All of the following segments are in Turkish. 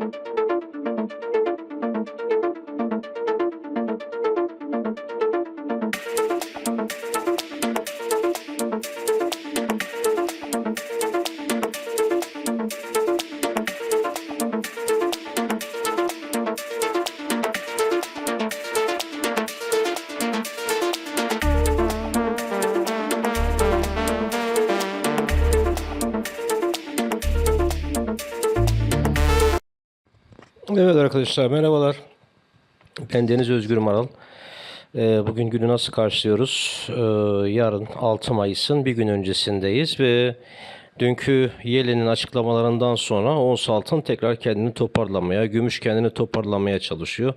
Evet arkadaşlar merhabalar. Ben Deniz Özgür Maral. Ee, Bugün günü nasıl karşılıyoruz? Ee, Yarın 6 Mayıs'ın bir gün öncesindeyiz ve dünkü Yellen'in açıklamalarından sonra ons altın tekrar kendini toparlamaya, gümüş kendini toparlamaya çalışıyor.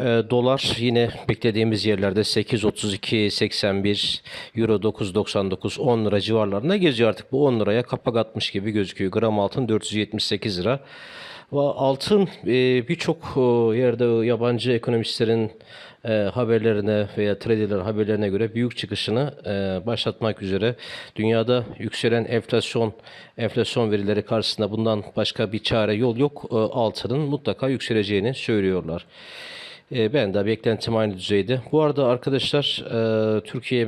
Ee, Dolar yine beklediğimiz yerlerde 8.32, 81, Euro 9.99, 10 lira civarlarında geziyor artık. Bu 10 liraya kapak atmış gibi gözüküyor. Gram altın 478 lira. Altın e, birçok e, yerde yabancı ekonomistlerin e, haberlerine veya traderler haberlerine göre büyük çıkışını başlatmak üzere dünyada yükselen enflasyon enflasyon verileri karşısında bundan başka bir çare yol yok. Altının mutlaka yükseleceğini söylüyorlar. Ben de beklentim aynı düzeyde. Bu arada arkadaşlar Türkiye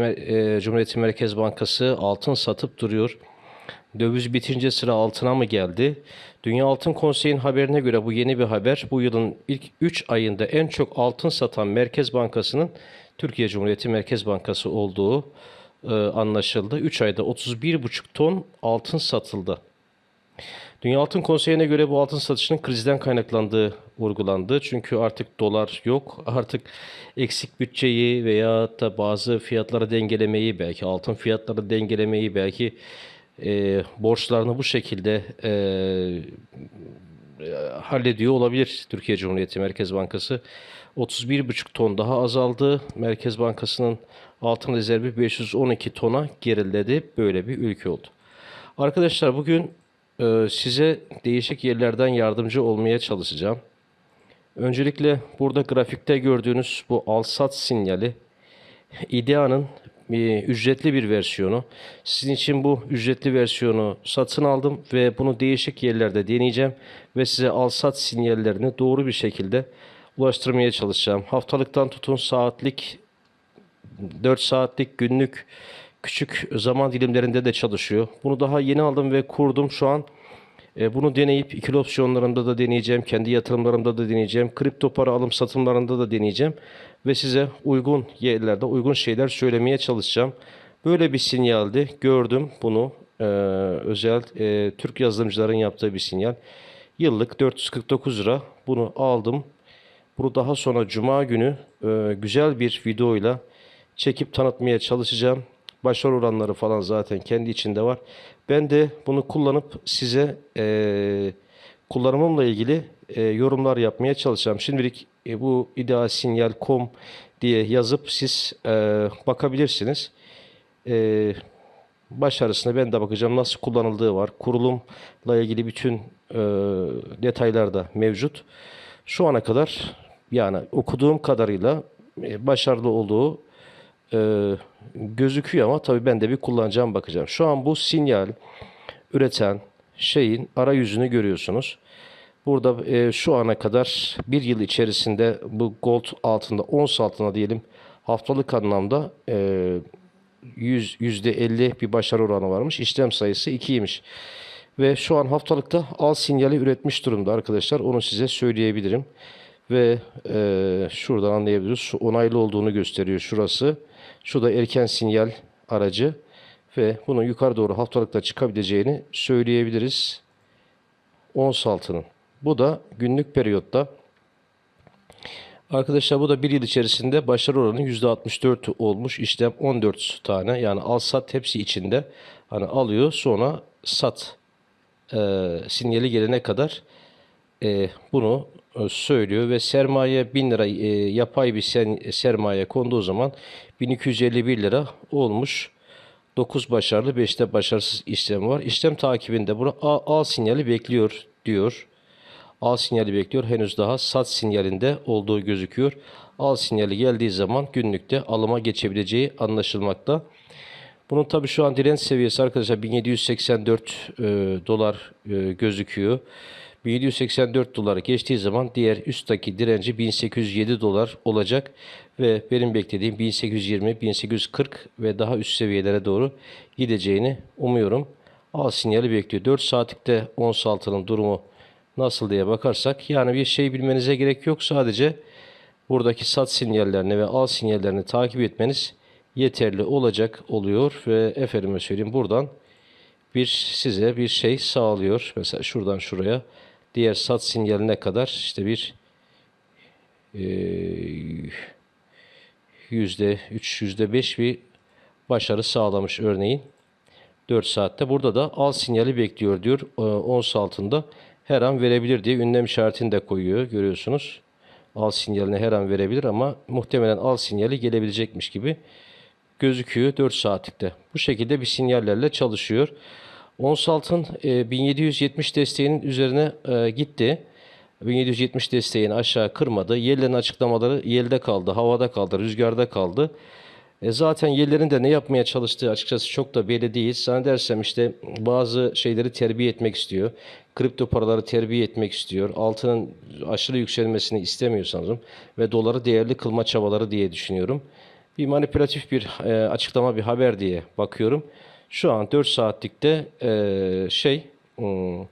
Cumhuriyeti Merkez Bankası altın satıp duruyor. Döviz bitince sıra altına mı geldi? Dünya Altın Konseyi'nin haberine göre bu yeni bir haber. Bu yılın ilk 3 ayında en çok altın satan Merkez Bankası'nın Türkiye Cumhuriyeti Merkez Bankası olduğu e, anlaşıldı. 3 ayda 31,5 ton altın satıldı. Dünya Altın Konseyi'ne göre bu altın satışının krizden kaynaklandığı vurgulandı. Çünkü artık dolar yok. Artık eksik bütçeyi veya da bazı fiyatları dengelemeyi belki altın fiyatları dengelemeyi belki e, borçlarını bu şekilde e, hallediyor olabilir Türkiye Cumhuriyeti Merkez Bankası. 31,5 ton daha azaldı. Merkez Bankası'nın altın rezervi 512 tona geriledi. Böyle bir ülke oldu. Arkadaşlar bugün e, size değişik yerlerden yardımcı olmaya çalışacağım. Öncelikle burada grafikte gördüğünüz bu al-sat sinyali İdea'nın e, ücretli bir versiyonu. Sizin için bu ücretli versiyonu satın aldım ve bunu değişik yerlerde deneyeceğim ve size al-sat sinyallerini doğru bir şekilde ulaştırmaya çalışacağım. Haftalıktan tutun saatlik 4 saatlik günlük küçük zaman dilimlerinde de çalışıyor. Bunu daha yeni aldım ve kurdum şu an. E, bunu deneyip ikili opsiyonlarımda da deneyeceğim. Kendi yatırımlarımda da deneyeceğim. Kripto para alım satımlarında da deneyeceğim. Ve size uygun yerlerde uygun şeyler söylemeye çalışacağım. Böyle bir sinyaldi. Gördüm bunu. E, özel e, Türk yazılımcıların yaptığı bir sinyal. Yıllık 449 lira. Bunu aldım. Bunu daha sonra Cuma günü e, güzel bir videoyla çekip tanıtmaya çalışacağım. Başarı oranları falan zaten kendi içinde var. Ben de bunu kullanıp size e, kullanımımla ilgili e, yorumlar yapmaya çalışacağım. Şimdilik e, bu idealsinyal.com diye yazıp siz e, bakabilirsiniz. E, başarısına ben de bakacağım nasıl kullanıldığı var. Kurulumla ilgili bütün e, detaylar da mevcut. Şu ana kadar yani okuduğum kadarıyla e, başarılı olduğu e, gözüküyor ama tabii ben de bir kullanacağım bakacağım. Şu an bu sinyal üreten şeyin arayüzünü görüyorsunuz. Burada e, şu ana kadar bir yıl içerisinde bu gold altında, ons altında diyelim haftalık anlamda e, 100, %50 bir başarı oranı varmış. İşlem sayısı 2'ymiş. Ve şu an haftalıkta al sinyali üretmiş durumda arkadaşlar. Onu size söyleyebilirim. Ve e, şuradan anlayabiliriz. Şu onaylı olduğunu gösteriyor şurası. Şu da erken sinyal aracı. Ve bunun yukarı doğru haftalıkta çıkabileceğini söyleyebiliriz. Ons altının. Bu da günlük periyotta. Arkadaşlar bu da bir yıl içerisinde başarı oranı %64 olmuş. İşlem 14 tane yani al sat hepsi içinde. Hani alıyor sonra sat e, sinyali gelene kadar e, bunu e, söylüyor ve sermaye 1000 lira e, yapay bir sen, sermaye konduğu zaman 1251 lira olmuş. 9 başarılı 5'te başarısız işlem var. İşlem takibinde bunu al, al sinyali bekliyor diyor. Al sinyali bekliyor. Henüz daha sat sinyalinde olduğu gözüküyor. Al sinyali geldiği zaman günlükte alıma geçebileceği anlaşılmakta. Bunun tabi şu an direnç seviyesi arkadaşlar 1784 e, dolar e, gözüküyor. 1784 dolar geçtiği zaman diğer üstteki direnci 1807 dolar olacak ve benim beklediğim 1820, 1840 ve daha üst seviyelere doğru gideceğini umuyorum. Al sinyali bekliyor. 4 saatlikte ons altının durumu nasıl diye bakarsak yani bir şey bilmenize gerek yok. Sadece buradaki sat sinyallerini ve al sinyallerini takip etmeniz yeterli olacak oluyor ve efendime söyleyeyim buradan bir size bir şey sağlıyor. Mesela şuradan şuraya diğer sat sinyaline kadar işte bir eee, yüzde üç, yüzde beş bir başarı sağlamış örneğin. 4 saatte. Burada da al sinyali bekliyor diyor. Ee, Ons altında her an verebilir diye ünlem işaretini de koyuyor. Görüyorsunuz. Al sinyalini her an verebilir ama muhtemelen al sinyali gelebilecekmiş gibi gözüküyor 4 saatlikte. Bu şekilde bir sinyallerle çalışıyor. Ons altın e, 1770 desteğinin üzerine e, gitti. 1770 desteğini aşağı kırmadı. Yerlerin açıklamaları yelde kaldı, havada kaldı, rüzgarda kaldı. E zaten yerlerin de ne yapmaya çalıştığı açıkçası çok da belli değil. Zannedersem işte bazı şeyleri terbiye etmek istiyor. Kripto paraları terbiye etmek istiyor. Altının aşırı yükselmesini istemiyor sanırım. Ve doları değerli kılma çabaları diye düşünüyorum. Bir manipülatif bir e, açıklama, bir haber diye bakıyorum. Şu an 4 saatlikte e, şey hmm,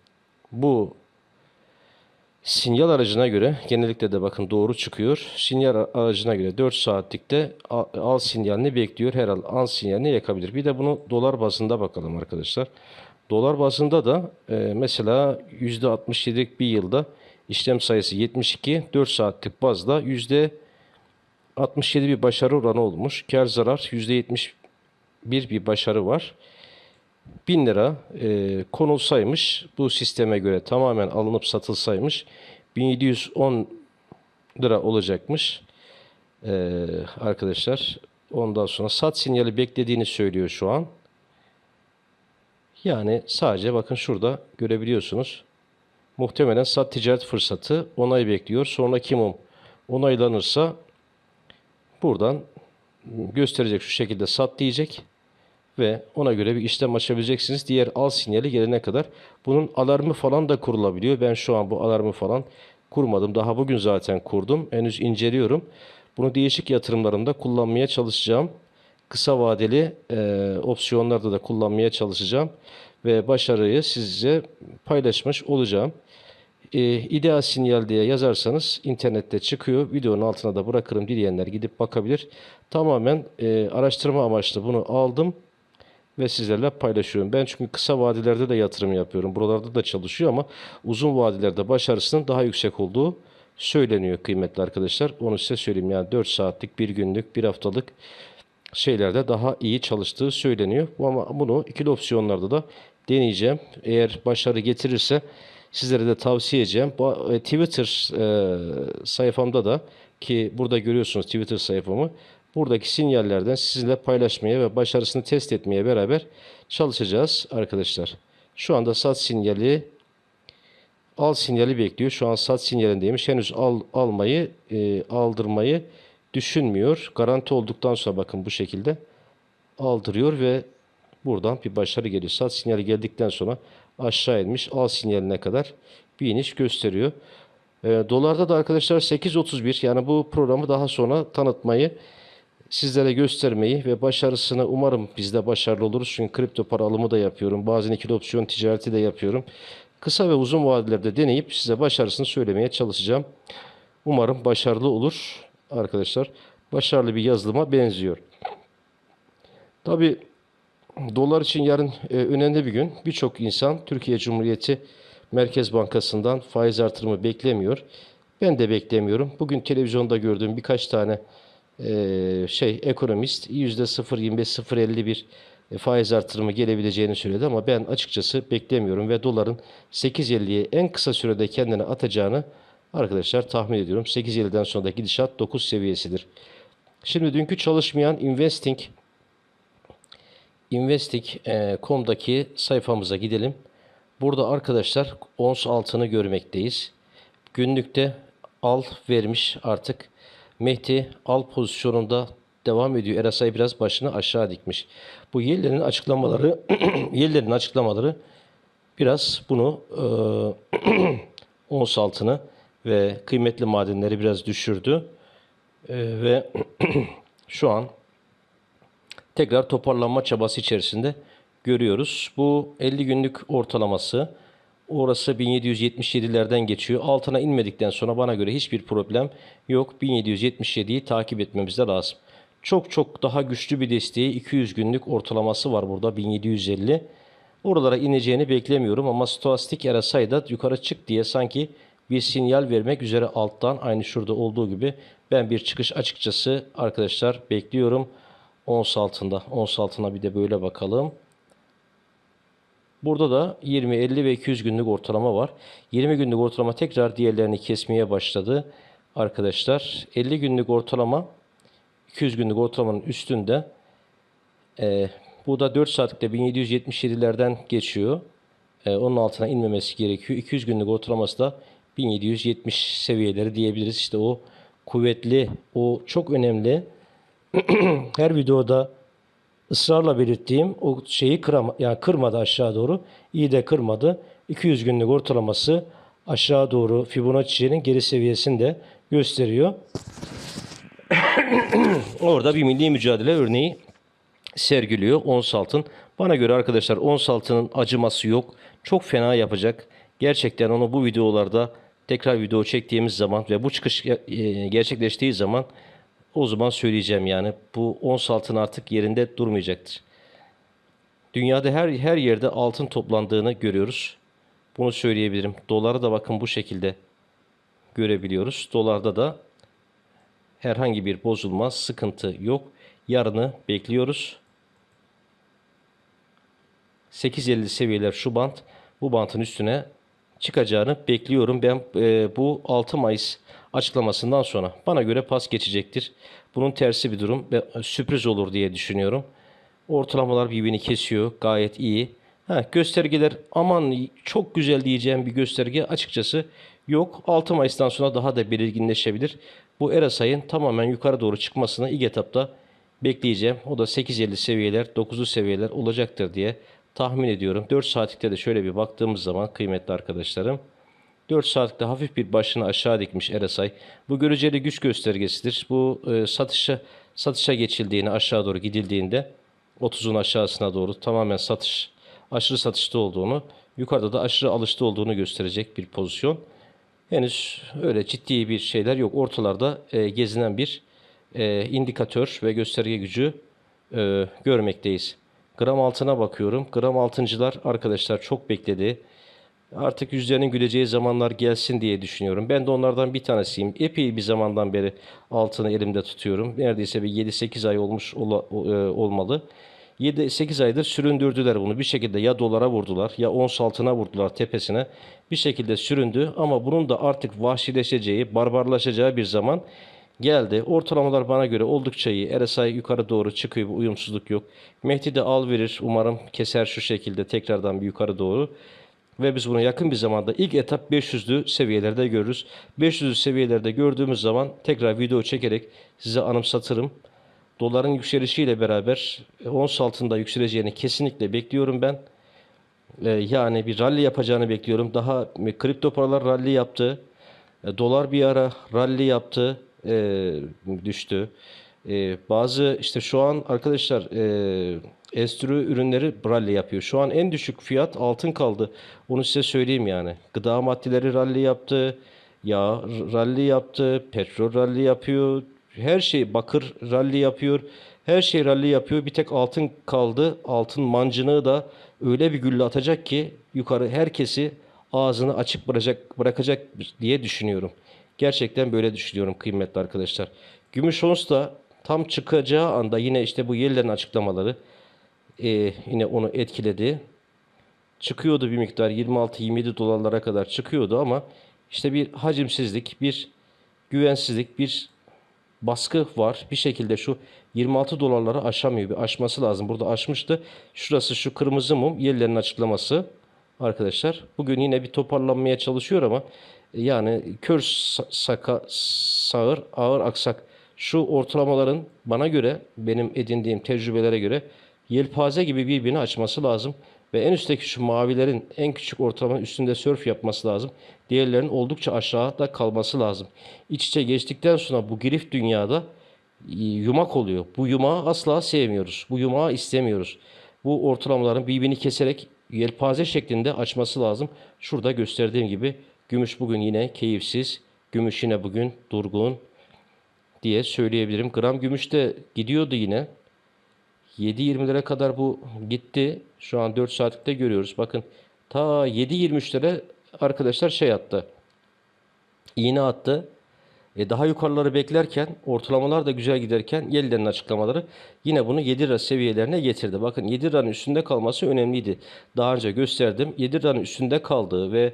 bu Sinyal aracına göre genellikle de bakın doğru çıkıyor. Sinyal aracına göre 4 saatlikte al, al sinyalini bekliyor. Her al sinyalini yakabilir. Bir de bunu dolar bazında bakalım arkadaşlar. Dolar bazında da e, mesela %67'lik bir yılda işlem sayısı 72, 4 saatlik bazda %67 bir başarı oranı olmuş. Kar zarar %71 bir başarı var. 1000 lira e, konulsaymış bu sisteme göre tamamen alınıp satılsaymış 1710 lira olacakmış E, arkadaşlar. Ondan sonra sat sinyali beklediğini söylüyor şu an. Yani sadece bakın şurada görebiliyorsunuz. Muhtemelen sat ticaret fırsatı onay bekliyor. Sonra kimum onaylanırsa buradan gösterecek şu şekilde sat diyecek ve ona göre bir işlem açabileceksiniz. Diğer al sinyali gelene kadar bunun alarmı falan da kurulabiliyor. Ben şu an bu alarmı falan kurmadım. Daha bugün zaten kurdum. Henüz inceliyorum. Bunu değişik yatırımlarımda kullanmaya çalışacağım. Kısa vadeli e, opsiyonlarda da kullanmaya çalışacağım. Ve başarıyı size paylaşmış olacağım. E, ideal sinyal diye yazarsanız internette çıkıyor. Videonun altına da bırakırım dileyenler gidip bakabilir. Tamamen e, araştırma amaçlı bunu aldım ve sizlerle paylaşıyorum. Ben çünkü kısa vadilerde de yatırım yapıyorum. Buralarda da çalışıyor ama uzun vadilerde başarısının daha yüksek olduğu söyleniyor kıymetli arkadaşlar. Onu size söyleyeyim. Yani 4 saatlik, 1 günlük, 1 haftalık şeylerde daha iyi çalıştığı söyleniyor. Ama bunu ikili opsiyonlarda da deneyeceğim. Eğer başarı getirirse sizlere de tavsiye edeceğim. E, Twitter e, sayfamda da ki burada görüyorsunuz Twitter sayfamı. Buradaki sinyallerden sizinle paylaşmaya ve başarısını test etmeye beraber çalışacağız arkadaşlar. Şu anda sat sinyali al sinyali bekliyor. Şu an sat sinyalindeymiş. Henüz al, almayı, e, aldırmayı düşünmüyor. Garanti olduktan sonra bakın bu şekilde aldırıyor ve buradan bir başarı geliyor. Sat sinyali geldikten sonra aşağı inmiş. Al sinyaline kadar bir iniş gösteriyor. E, dolarda da arkadaşlar 8.31 yani bu programı daha sonra tanıtmayı sizlere göstermeyi ve başarısını umarım biz de başarılı oluruz. Çünkü kripto para alımı da yapıyorum. Bazen ikili opsiyon ticareti de yapıyorum. Kısa ve uzun vadelerde deneyip size başarısını söylemeye çalışacağım. Umarım başarılı olur arkadaşlar. Başarılı bir yazılıma benziyor. Tabi dolar için yarın e, önemli bir gün. Birçok insan Türkiye Cumhuriyeti Merkez Bankası'ndan faiz artırımı beklemiyor. Ben de beklemiyorum. Bugün televizyonda gördüğüm birkaç tane e, şey ekonomist %0.25-0.50 bir e, faiz artırımı gelebileceğini söyledi ama ben açıkçası beklemiyorum ve doların 8.50'ye en kısa sürede kendini atacağını arkadaşlar tahmin ediyorum. 8.50'den sonra da gidişat 9 seviyesidir. Şimdi dünkü çalışmayan Investing Investing.com'daki sayfamıza gidelim. Burada arkadaşlar ons altını görmekteyiz. Günlükte al vermiş artık. Mehdi al pozisyonunda devam ediyor. RSI biraz başını aşağı dikmiş. Bu yerlerin açıklamaları yerlerin açıklamaları biraz bunu e, ons altını ve kıymetli madenleri biraz düşürdü. Ee, ve şu an tekrar toparlanma çabası içerisinde görüyoruz. Bu 50 günlük ortalaması orası 1777'lerden geçiyor. Altına inmedikten sonra bana göre hiçbir problem yok. 1777'yi takip etmemiz de lazım. Çok çok daha güçlü bir desteği 200 günlük ortalaması var burada 1750. Oralara ineceğini beklemiyorum ama stoastik RSI da yukarı çık diye sanki bir sinyal vermek üzere alttan aynı şurada olduğu gibi ben bir çıkış açıkçası arkadaşlar bekliyorum. Ons altında. Ons altına bir de böyle bakalım. Burada da 20, 50 ve 200 günlük ortalama var. 20 günlük ortalama tekrar diğerlerini kesmeye başladı. Arkadaşlar 50 günlük ortalama 200 günlük ortalamanın üstünde. Ee, bu da 4 saatlikte 1777'lerden geçiyor. Ee, onun altına inmemesi gerekiyor. 200 günlük ortalaması da 1770 seviyeleri diyebiliriz. İşte o kuvvetli, o çok önemli. Her videoda ısrarla belirttiğim o şeyi kırama, yani kırmadı aşağı doğru. İyi de kırmadı. 200 günlük ortalaması aşağı doğru Fibonacci'nin geri seviyesini de gösteriyor. Orada bir milli mücadele örneği sergiliyor ons altın. Bana göre arkadaşlar ons altının acıması yok. Çok fena yapacak. Gerçekten onu bu videolarda tekrar video çektiğimiz zaman ve bu çıkış e, gerçekleştiği zaman o zaman söyleyeceğim yani bu ons altın artık yerinde durmayacaktır. Dünyada her her yerde altın toplandığını görüyoruz. Bunu söyleyebilirim. Doları da bakın bu şekilde görebiliyoruz. Dolarda da herhangi bir bozulma, sıkıntı yok. Yarını bekliyoruz. 8.50 seviyeler şu bant. Bu bantın üstüne çıkacağını bekliyorum. Ben e, bu 6 Mayıs açıklamasından sonra bana göre pas geçecektir. Bunun tersi bir durum ve sürpriz olur diye düşünüyorum. Ortalamalar birbirini kesiyor. Gayet iyi. Ha, göstergeler aman çok güzel diyeceğim bir gösterge açıkçası yok. 6 Mayıs'tan sonra daha da belirginleşebilir. Bu RSI'ın tamamen yukarı doğru çıkmasını ilk etapta bekleyeceğim. O da 8.50 seviyeler, 9'lu seviyeler olacaktır diye tahmin ediyorum. 4 saatlikte de şöyle bir baktığımız zaman kıymetli arkadaşlarım. 4 saatlikte hafif bir başını aşağı dikmiş RSI. Bu göreceli güç göstergesidir. Bu e, satışa satışa geçildiğini aşağı doğru gidildiğinde 30'un aşağısına doğru tamamen satış aşırı satışta olduğunu, yukarıda da aşırı alışta olduğunu gösterecek bir pozisyon. Henüz öyle ciddi bir şeyler yok. Ortalarda e, gezinen bir e, indikatör ve gösterge gücü e, görmekteyiz. Gram altına bakıyorum. Gram altıncılar arkadaşlar çok bekledi. Artık yüzlerinin güleceği zamanlar gelsin diye düşünüyorum. Ben de onlardan bir tanesiyim. Epey bir zamandan beri altını elimde tutuyorum. Neredeyse bir 7-8 ay olmuş ola, e, olmalı. 7-8 aydır süründürdüler bunu. Bir şekilde ya dolara vurdular ya ons altına vurdular tepesine. Bir şekilde süründü ama bunun da artık vahşileşeceği, barbarlaşacağı bir zaman geldi. Ortalamalar bana göre oldukça iyi. RSI yukarı doğru çıkıyor. Bir uyumsuzluk yok. Mehdi de al verir. Umarım keser şu şekilde tekrardan bir yukarı doğru. Ve biz bunu yakın bir zamanda ilk etap 500'lü seviyelerde görürüz. 500'lü seviyelerde gördüğümüz zaman tekrar video çekerek size anımsatırım. Doların yükselişiyle beraber ons altında yükseleceğini kesinlikle bekliyorum ben. Ee, yani bir rally yapacağını bekliyorum. Daha kripto paralar rally yaptı. E, dolar bir ara rally yaptı. E, düştü. E, bazı işte şu an arkadaşlar e, enstrü ürünleri rally yapıyor. Şu an en düşük fiyat altın kaldı. Onu size söyleyeyim yani. Gıda maddeleri rally yaptı. Yağ rally yaptı. Petrol rally yapıyor. Her şey bakır rally yapıyor. Her şey rally yapıyor. Bir tek altın kaldı. Altın mancınığı da öyle bir gülle atacak ki yukarı herkesi ağzını açık bırakacak, bırakacak diye düşünüyorum. Gerçekten böyle düşünüyorum kıymetli arkadaşlar. Gümüş ons da tam çıkacağı anda yine işte bu Yellen'in açıklamaları e, yine onu etkiledi. Çıkıyordu bir miktar 26-27 dolarlara kadar çıkıyordu ama işte bir hacimsizlik, bir güvensizlik, bir baskı var. Bir şekilde şu 26 dolarları aşamıyor. Bir aşması lazım. Burada aşmıştı. Şurası şu kırmızı mum. Yellen'in açıklaması arkadaşlar. Bugün yine bir toparlanmaya çalışıyor ama yani kör saka sağır ağır aksak şu ortalamaların bana göre benim edindiğim tecrübelere göre yelpaze gibi birbirini açması lazım. Ve en üstteki şu mavilerin en küçük ortalamanın üstünde sörf yapması lazım. Diğerlerinin oldukça aşağıda kalması lazım. İç içe geçtikten sonra bu grift dünyada yumak oluyor. Bu yumağı asla sevmiyoruz. Bu yumağı istemiyoruz. Bu ortalamaların birbirini keserek yelpaze şeklinde açması lazım. Şurada gösterdiğim gibi gümüş bugün yine keyifsiz. Gümüş yine bugün durgun diye söyleyebilirim. Gram gümüş de gidiyordu yine. 7.20'lere kadar bu gitti. Şu an 4 saatlikte görüyoruz. Bakın ta 7.23'lere arkadaşlar şey attı. İğne attı. E daha yukarıları beklerken ortalamalar da güzel giderken Yelden'in açıklamaları yine bunu 7 lira seviyelerine getirdi. Bakın 7 liranın üstünde kalması önemliydi. Daha önce gösterdim. 7 liranın üstünde kaldığı ve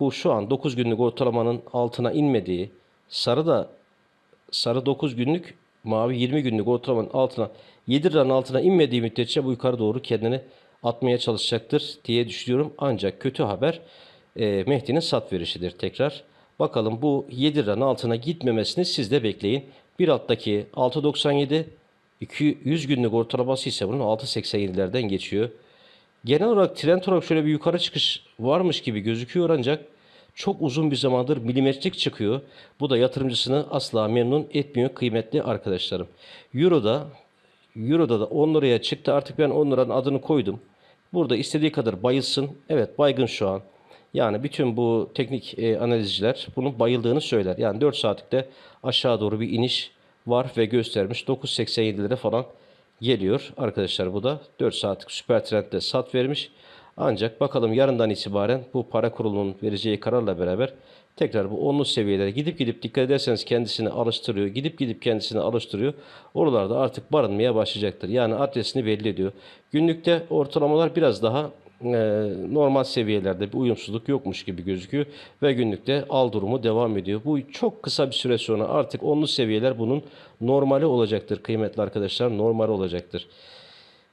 bu şu an 9 günlük ortalamanın altına inmediği sarı da sarı 9 günlük mavi 20 günlük ortalamanın altına 7 liranın altına inmediği müddetçe bu yukarı doğru kendini atmaya çalışacaktır diye düşünüyorum. Ancak kötü haber e, Mehdi'nin sat verişidir tekrar. Bakalım bu 7 liranın altına gitmemesini siz de bekleyin. Bir alttaki 6.97 200 günlük ortalaması ise bunun 6.87'lerden geçiyor. Genel olarak trend olarak şöyle bir yukarı çıkış varmış gibi gözüküyor ancak çok uzun bir zamandır milimetrik çıkıyor. Bu da yatırımcısını asla memnun etmiyor kıymetli arkadaşlarım. Euro'da Euro'da da 10 liraya çıktı. Artık ben 10 liranın adını koydum. Burada istediği kadar bayılsın. Evet baygın şu an. Yani bütün bu teknik e, analizciler bunun bayıldığını söyler. Yani 4 saatlikte aşağı doğru bir iniş var ve göstermiş. 9.87'lere falan geliyor arkadaşlar bu da 4 saatlik süper trendde sat vermiş. Ancak bakalım yarından itibaren bu para kurulunun vereceği kararla beraber tekrar bu onlu seviyelere gidip gidip dikkat ederseniz kendisini alıştırıyor. Gidip gidip kendisini alıştırıyor. Oralarda artık barınmaya başlayacaktır. Yani adresini belli ediyor. Günlükte ortalamalar biraz daha normal seviyelerde bir uyumsuzluk yokmuş gibi gözüküyor ve günlükte al durumu devam ediyor. Bu çok kısa bir süre sonra artık onlu seviyeler bunun normali olacaktır kıymetli arkadaşlar. Normal olacaktır.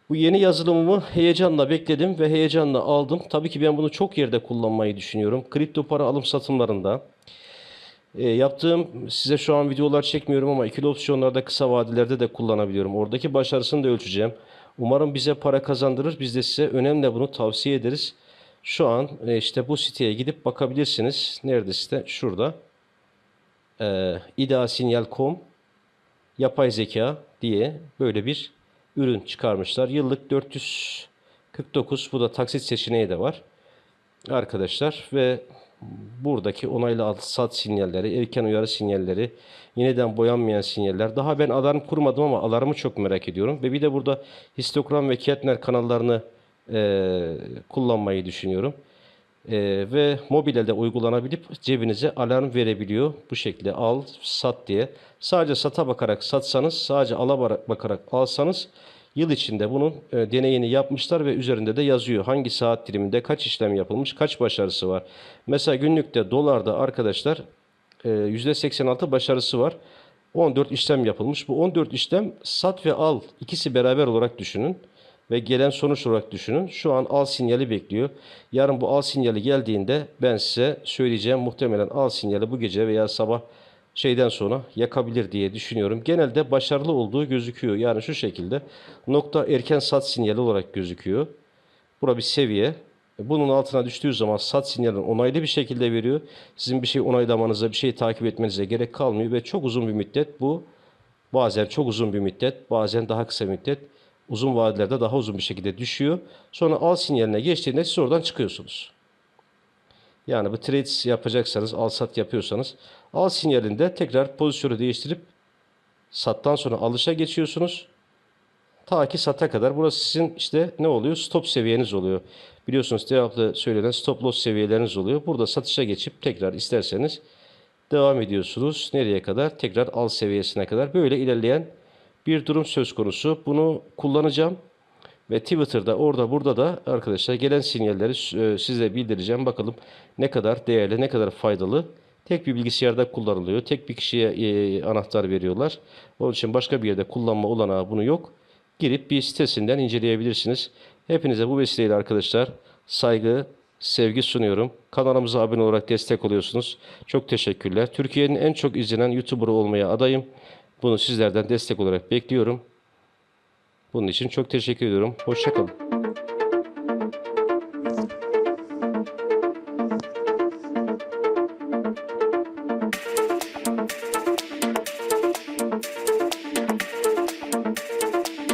Bu yeni yazılımımı heyecanla bekledim ve heyecanla aldım. Tabii ki ben bunu çok yerde kullanmayı düşünüyorum. Kripto para alım satımlarında. E, yaptığım size şu an videolar çekmiyorum ama ikili opsiyonlarda kısa vadelerde de kullanabiliyorum. Oradaki başarısını da ölçeceğim. Umarım bize para kazandırır. Biz de size önemli bunu tavsiye ederiz. Şu an e, işte bu siteye gidip bakabilirsiniz. Nerede site? Şurada. E, idasinyal.com yapay zeka diye böyle bir ürün çıkarmışlar. Yıllık 449 bu da taksit seçeneği de var. Arkadaşlar ve buradaki onaylı al- sat sinyalleri, erken uyarı sinyalleri, yeniden boyanmayan sinyaller. Daha ben alarm kurmadım ama alarmı çok merak ediyorum. Ve bir de burada histogram ve Keltner kanallarını eee, kullanmayı düşünüyorum. Eee, ve mobile uygulanabilip cebinize alarm verebiliyor. Bu şekilde al, sat diye. Sadece sata bakarak satsanız, sadece ala bakarak alsanız yıl içinde bunun e, deneyini yapmışlar ve üzerinde de yazıyor. Hangi saat diliminde kaç işlem yapılmış, kaç başarısı var. Mesela günlükte dolarda arkadaşlar e, %86 başarısı var. 14 işlem yapılmış. Bu 14 işlem sat ve al ikisi beraber olarak düşünün ve gelen sonuç olarak düşünün. Şu an al sinyali bekliyor. Yarın bu al sinyali geldiğinde ben size söyleyeceğim. Muhtemelen al sinyali bu gece veya sabah şeyden sonra yakabilir diye düşünüyorum. Genelde başarılı olduğu gözüküyor. Yani şu şekilde nokta erken sat sinyali olarak gözüküyor. Bura bir seviye. Bunun altına düştüğü zaman sat sinyalini onaylı bir şekilde veriyor. Sizin bir şey onaylamanıza, bir şey takip etmenize gerek kalmıyor ve çok uzun bir müddet bu bazen çok uzun bir müddet, bazen daha kısa bir müddet uzun vadelerde daha uzun bir şekilde düşüyor. Sonra al sinyaline geçtiğinde siz oradan çıkıyorsunuz. Yani bu trade yapacaksanız, al sat yapıyorsanız al sinyalinde tekrar pozisyonu değiştirip sattan sonra alışa geçiyorsunuz. Ta ki sata kadar. Burası sizin işte ne oluyor? Stop seviyeniz oluyor. Biliyorsunuz devamlı söylenen stop loss seviyeleriniz oluyor. Burada satışa geçip tekrar isterseniz devam ediyorsunuz. Nereye kadar? Tekrar al seviyesine kadar. Böyle ilerleyen bir durum söz konusu. Bunu kullanacağım. Ve Twitter'da orada burada da arkadaşlar gelen sinyalleri e, size bildireceğim. Bakalım ne kadar değerli, ne kadar faydalı. Tek bir bilgisayarda kullanılıyor. Tek bir kişiye e, anahtar veriyorlar. Onun için başka bir yerde kullanma olanağı bunu yok. Girip bir sitesinden inceleyebilirsiniz. Hepinize bu vesileyle arkadaşlar saygı, sevgi sunuyorum. Kanalımıza abone olarak destek oluyorsunuz. Çok teşekkürler. Türkiye'nin en çok izlenen YouTuber olmaya adayım. Bunu sizlerden destek olarak bekliyorum. Bunun için çok teşekkür ediyorum. Hoşçakalın.